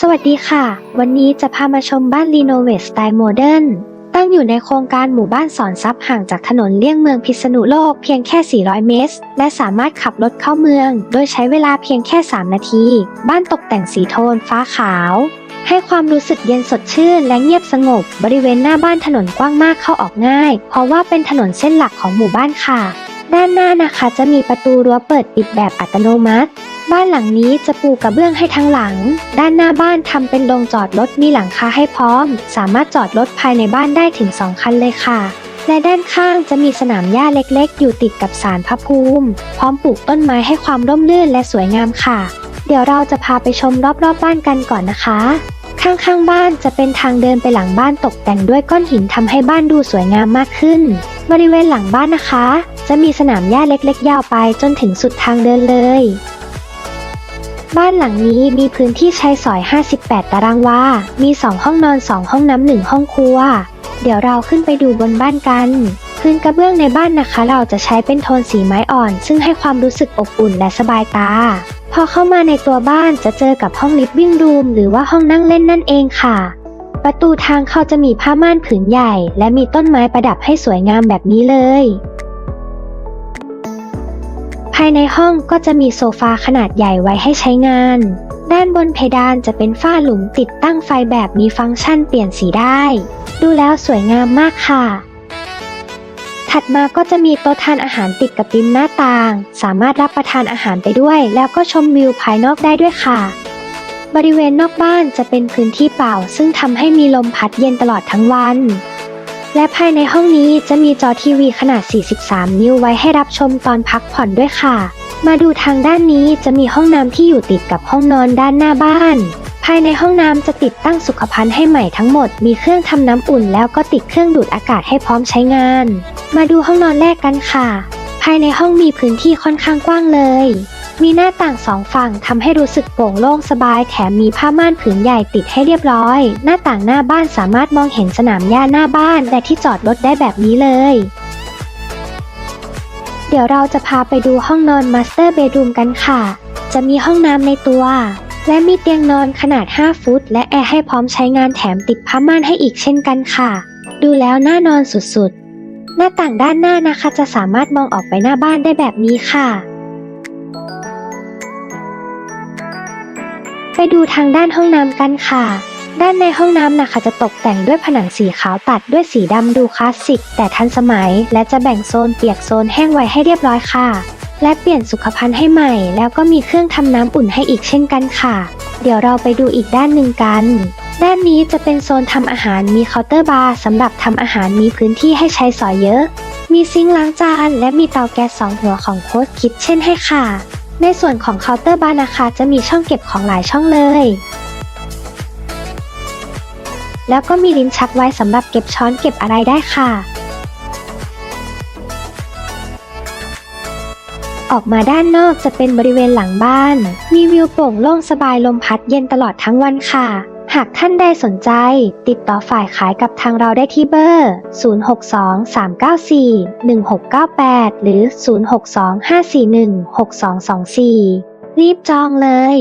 สวัสดีค่ะ วันนี้จะพามาชมบ้านรีโนเวทสไตล์โมเดิร์นตั้งอยู่ในโครงการหมู่บ้านสอนทรัพย์ห่างจากถนนเลี่ยงเมืองพิษณุโลกเพียงแค่ 400 เมตร และสามารถขับรถเข้าเมือง โดยใช้เวลาเพียงแค่ 3 นาที บ้านตกแต่งสีโทนฟ้าขาว ให้ความรู้สึกเย็นสดชื่นและเงียบสงบ บริเวณหน้าบ้านถนนกว้างมากเข้าออกง่าย เพราะว่าเป็นถนนเส้นหลักของหมู่บ้านค่ะด้านหน้านะคะจะมีประตูรั้วเปิดปิดแบบอัตโนมัติ บ้านหลังนี้จะปูกระเบื้องให้ทั้งหลัง ด้านหน้าบ้านทำเป็นโรงจอดรถมีหลังคาให้พร้อม สามารถจอดรถภายในบ้านได้ถึง 2 คันเลยค่ะ และด้านข้างจะมีสนามหญ้าเล็กๆ อยู่ติดกับศาลพระภูมิ พร้อมปลูกต้นไม้ให้ความร่มรื่นและสวยงามค่ะ เดี๋ยวเราจะพาไปชมรอบๆบบ้านกันก่อนนะคะ ข้างๆบ้านจะเป็นทางเดินไปหลังบ้านตกแต่งด้วยก้อนหินทำให้บ้านดูสวยงามมากขึ้น บริเวณหลังบ้านนะคะ จะมีสนามหญ้าเล็ก ๆ ยาวไปจนถึงสุดทางเดินเลย บ้านหลังนี้มีพื้นที่ใช้สอย 58 ตารางวา มี 2 ห้องนอน 2 ห้องน้ำ 1 ห้องครัว เดี๋ยวเราขึ้นไปดูบนบ้านกัน พื้นกระเบื้องในบ้านนะคะ เราจะใช้เป็นโทนสีไม้อ่อน ซึ่งให้ความรู้สึกอบอุ่นและสบายตา พอเข้ามาในตัวบ้านจะเจอกับห้องลิฟวิ่งรูมหรือว่าห้องนั่งเล่นนั่นเองค่ะ ประตูทางเข้าจะมีผ้าม่านผืนใหญ่ และมีต้นไม้ประดับให้สวยงามแบบนี้เลย ภายในห้องก็จะมีโซฟาขนาดใหญ่ไว้ให้ใช้งาน ด้านบนเพดานจะเป็นฝ้าหลุมติดตั้งไฟแบบมีฟังก์ชันเปลี่ยนสีได้ ดูแล้วสวยงามมากค่ะ ถัดมาก็จะมีโต๊ะทานอาหารติดกับริมหน้าต่าง สามารถรับประทานอาหารไปด้วย แล้วก็ชมวิวภายนอกได้ด้วยค่ะ บริเวณนอกบ้านจะเป็นพื้นที่เปล่า ซึ่งทำให้มีลมพัดเย็นตลอดทั้งวัน และภายในห้องนี้จะมีจอทีวีขนาด 43 นิ้วไว้ให้รับชมตอนพักผ่อนด้วยค่ะ มาดูทางด้านนี้จะมีห้องน้ำที่อยู่ติดกับห้องนอนด้านหน้าบ้าน ภายในห้องน้ำจะติดตั้งสุขภัณฑ์ให้ใหม่ทั้งหมด มีเครื่องทำน้ำอุ่นแล้วก็ติดเครื่องดูดอากาศให้พร้อมใช้งาน มาดูห้องนอนแรกกันค่ะ ภายในห้องมีพื้นที่ค่อนข้างกว้างเลย มีหน้าต่างสองฝั่งทำให้รู้สึกโปร่งโล่งสบายแถมมีผ้าม่านผืนใหญ่ติดให้เรียบร้อย หน้าต่างหน้าบ้านสามารถมองเห็นสนามหญ้าหน้าบ้านและที่จอดรถได้แบบนี้เลย เดี๋ยวเราจะพาไปดูห้องนอนมาสเตอร์เบดรูมกันค่ะ จะมีห้องน้ำในตัว และมีเตียงนอนขนาด 5 ฟุต และแอร์ให้พร้อมใช้งานแถมติดผ้าม่านให้อีกเช่นกันค่ะ ดูแล้วน่านอนสุดๆ หน้าต่างด้านหน้านะคะจะสามารถมองออกไปหน้าบ้านได้แบบนี้ค่ะ ไปดูทางด้านห้องน้ำกันค่ะ ด้านในห้องน้ำนะคะจะตกแต่งด้วยผนังสีขาวตัดด้วยสีดำดูคลาสสิก แต่ทันสมัย และจะแบ่งโซนเปียกโซนแห้งไว้ให้เรียบร้อยค่ะ และเปลี่ยนสุขภัณฑ์ให้ใหม่ แล้วก็มีเครื่องทำน้ำอุ่นให้อีกเช่นกันค่ะ เดี๋ยวเราไปดูอีกด้านหนึ่งกัน ด้านนี้จะเป็นโซนทำอาหารมีเคาน์เตอร์บาร์สำหรับทำอาหารมีพื้นที่ให้ใช้สอยเยอะ มีซิงค์ล้างจานและมีเตาแก๊สสองหัวของโค้ดคิดเช่นให้ค่ะ ในส่วนของเคาน์เตอร์บาร์นะคะ จะมีช่องเก็บของหลายช่องเลย แล้วก็มีลิ้นชักไว้สำหรับเก็บช้อนเก็บอะไรได้ค่ะ ออกมาด้านนอกจะเป็นบริเวณหลังบ้าน มีวิวโปร่งโล่งสบายลมพัดเย็นตลอดทั้งวันค่ะ หากท่านใดสนใจ ติดต่อฝ่ายขายกับทางเราได้ที่เบอร์ 0623941698 หรือ 0625416224 รีบจองเลย